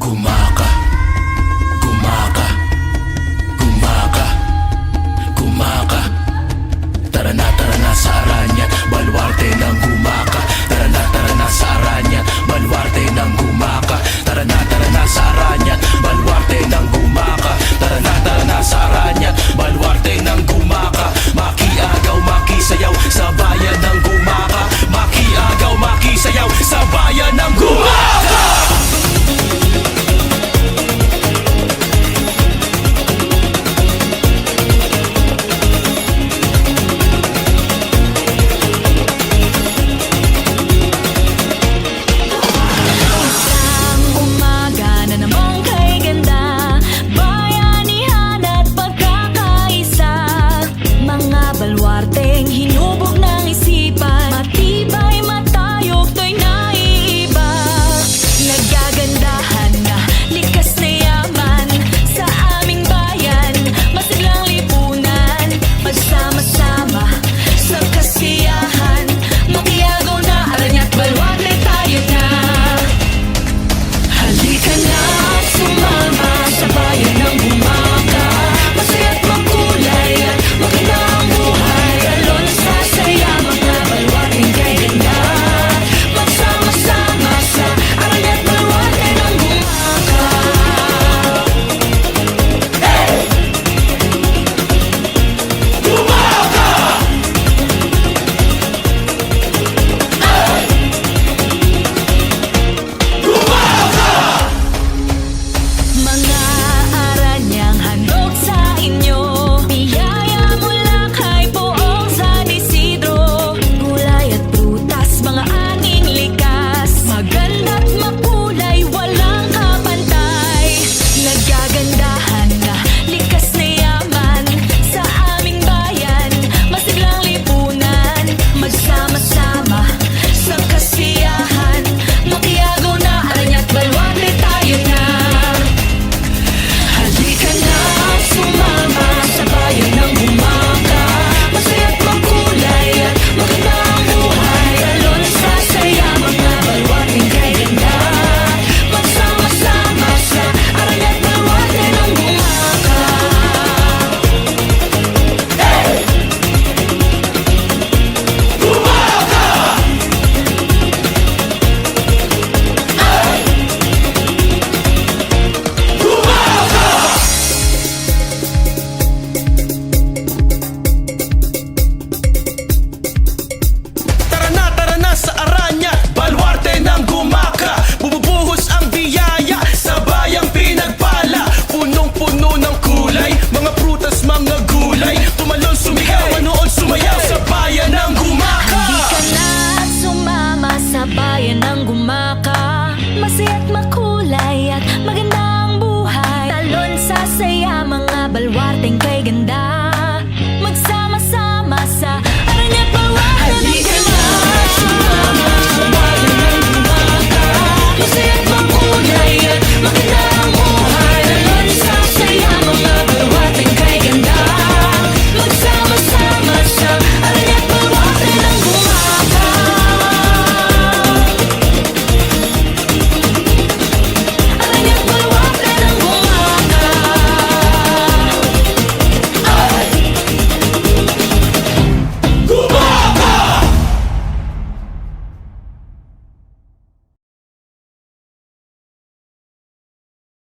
Gumaka. Gumaka. Gumaka. Gumaka. Tara na tara na sa Aranyat Baluarte ng gumaka